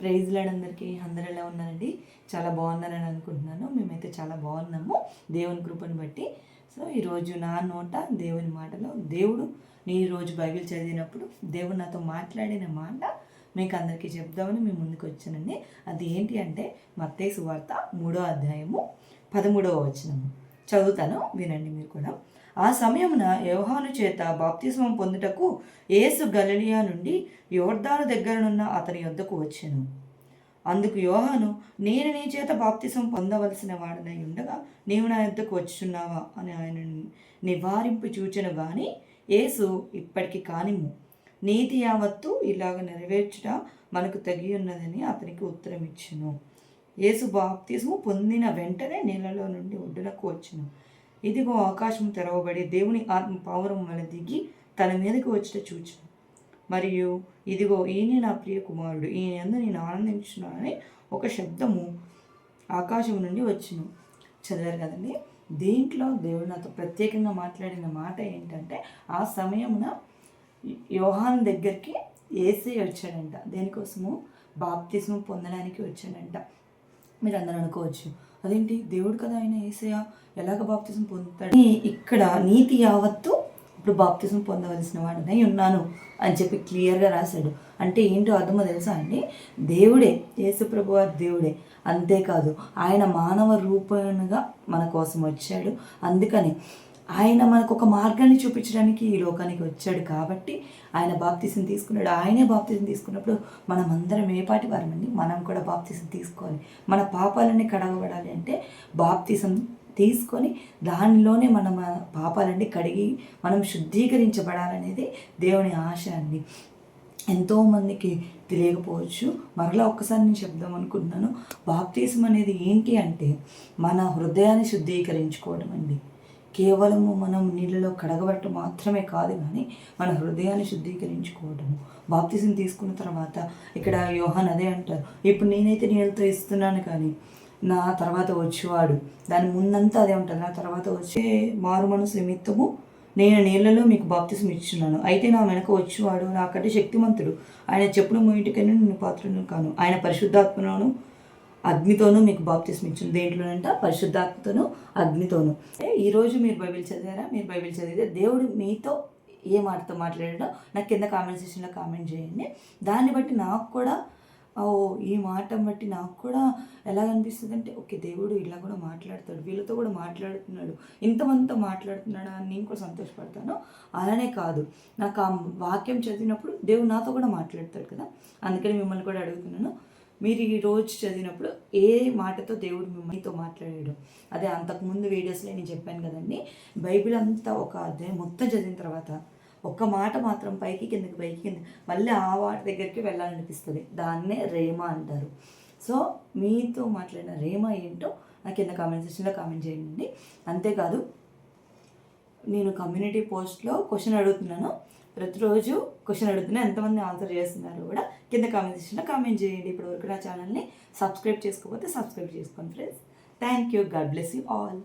Praise అందరికీ అందరు ఎలా ఉన్నారండి? చాలా బాగున్నారని అనుకుంటున్నాను. మేమైతే చాలా బాగున్నాము. దేవుని కృపను బట్టి. సో ఈరోజు నా నోట దేవుని మాటలో దేవుడు నేను ఈరోజు బైబిల్ చదివినప్పుడు దేవుడు నాతో మాట్లాడిన మాట మీకు అందరికీ చెప్దామని మేము ముందుకు వచ్చానండి. అది ఏంటి అంటే మత్తే సువార్త మూడో అధ్యాయము పదమూడవ వచనము. చదువుతాను వినండి మీరు కూడా. ఆ సమయమున యోహాను చేత బాప్తిస్మం పొందుటకు యేసు గలిలియా నుండి యోర్ధాను దగ్గరనున్న అతని యొద్దకు వచ్చాను. అందుకు యోహాను నేను నీ చేత బాప్తిసం పొందవలసిన వాడనై ఉండగా నీవు నా యొద్దకు వచ్చుచున్నావా? అని ఆయన నివారింపు చూచను గాని యేసు ఇప్పటికి కానిము. నీతి యావత్తు ఇలాగ నెరవేర్చుట మనకు తగి ఉన్నదని అతనికి ఉత్తరం ఇచ్చును యేసు బాప్తిసము పొందిన వెంటనే నీళ్ళలో నుండి ఒడ్డునకు వచ్చును. ఇదిగో ఆకాశం తెరవబడి దేవుని ఆత్మ పావురం వల్ల దిగి తన మీదకి వచ్చిట చూచాను. మరియు ఇదిగో ఈయన నా ప్రియ కుమారుడు ఈయన ఎందు నేను ఆనందించున్నానని ఒక శబ్దము ఆకాశం నుండి వచ్చును. చదివారు కదండి దీంట్లో దేవుడు నాతో ప్రత్యేకంగా మాట్లాడిన మాట ఏంటంటే ఆ సమయమున యోహాన్ దగ్గరికి ఏసీ వచ్చాడంట. దేనికోసము? బాప్తిజం పొందడానికి వచ్చాడంట. మీరు అందరూ అనుకోవచ్చు. అదేంటి? దేవుడు కదా ఆయన ఏసయ ఎలాగ బాప్తిజం పొందుతాడు? ఇక్కడ నీతి యావత్తు ఇప్పుడు బాప్తిజం పొందవలసిన వాడినై ఉన్నాను అని చెప్పి క్లియర్గా రాశాడు. అంటే ఏంటో అర్థమో తెలుసా అండి? దేవుడే యేసుప్రభు వారి దేవుడే. అంతేకాదు ఆయన మానవ రూపంగా మన కోసం వచ్చాడు. అందుకని ఆయన మనకు ఒక మార్గాన్ని చూపించడానికి ఈ లోకానికి వచ్చాడు కాబట్టి ఆయన బాప్తీసం తీసుకున్నాడు. ఆయనే బాప్తీసం తీసుకున్నప్పుడు మనం అందరం ఏ పాటి వారమండి? మనం కూడా బాప్తీసం తీసుకోవాలి. మన పాపాలన్నీ కడగబడాలి అంటే బాప్తీసం తీసుకొని దానిలోనే మన మన పాపాలన్నీ కడిగి మనం శుద్ధీకరించబడాలనేది దేవుని ఆశ అండి. ఎంతోమందికి తెలియకపోవచ్చు. మరలా ఒక్కసారి నేను చెప్దాం అనుకుంటున్నాను. బాప్తీసం అనేది ఏంటి అంటే మన హృదయాన్ని శుద్ధీకరించుకోవడం అండి. కేవలము మనం నీళ్ళలో కడగబట్ట మాత్రమే కాదు కానీ మన హృదయాన్ని శుద్ధీకరించుకోవటము బాప్తిజం తీసుకున్న తర్వాత ఇక్కడ యోహాన్ అదే అంటారు. ఇప్పుడు నేనైతే నీళ్ళతో ఇస్తున్నాను కానీ నా తర్వాత వచ్చేవాడు. దాని ముందంతా అదే ఉంటుంది నా తర్వాత వచ్చే మారు మనసు నిమిత్తము నేను నీళ్ళలో మీకు బాప్తిసం ఇచ్చున్నాను. అయితే నా వెనక వచ్చేవాడు నాకంటే శక్తిమంతుడు. ఆయన చెప్పుడు మూయింటికైనా నేను పాత్రను కాను. ఆయన పరిశుద్ధాత్మను అగ్నితోనూ మీకు బాప్తిస్మ ఇచ్చింది దేంట్లోనంట? పరిశుద్ధాత్మతోనూ అగ్నితోనూ. ఈరోజు మీరు బైబిల్ చదివారా? మీరు బైబిల్ చదివితే దేవుడు మీతో ఏ మాటతో మాట్లాడాడో నాకు కింద కామెంట్ సెక్షన్లో కామెంట్ చేయండి. దాన్ని బట్టి నాకు కూడా ఓ ఈ మాట బట్టి నాకు కూడా ఎలా అనిపిస్తుంది అంటే ఓకే దేవుడు ఇలా కూడా మాట్లాడతాడు వీళ్ళతో కూడా మాట్లాడుతున్నాడు ఇంతమందితో మాట్లాడుతున్నాడా అని నేను కూడా సంతోషపడతాను. అలానే కాదు నాకు ఆ వాక్యం చదివినప్పుడు దేవుడు నాతో కూడా మాట్లాడతాడు కదా? అందుకని మిమ్మల్ని కూడా అడుగుతున్నాను. మీరు ఈ రోజు చదివినప్పుడు ఏ మాటతో దేవుడు మిమ్మల్నితో మాట్లాడాడు. అదే అంతకుముందు వీడియోస్లో నేను చెప్పాను కదండి బైబిల్ అంతా ఒక అధ్యాయం మొత్తం చదివిన తర్వాత ఒక్క మాట మాత్రం పైకి కిందకి పైకి కింద మళ్ళీ ఆ వాటి దగ్గరికి వెళ్ళాలనిపిస్తుంది. దాన్నే రేమ అంటారు. సో మీతో మాట్లాడిన రేమ ఏంటో నాకు కింద కామెంట్ సెక్షన్లో కామెంట్ చేయండి. అంతేకాదు నేను కమ్యూనిటీ పోస్ట్లో క్వశ్చన్ అడుగుతున్నాను. ప్రతిరోజు క్వశ్చన్ అడుగుతున్నా ఎంతమంది ఆన్సర్ చేస్తున్నారు కూడా కింద కామెంట్ సెక్షన్లో కామెంట్ చేయండి. ఇప్పుడు నా ఛానల్ని సబ్స్క్రైబ్ చేసుకోకపోతే సబ్స్క్రైబ్ చేసుకోండి friends thank you God bless you all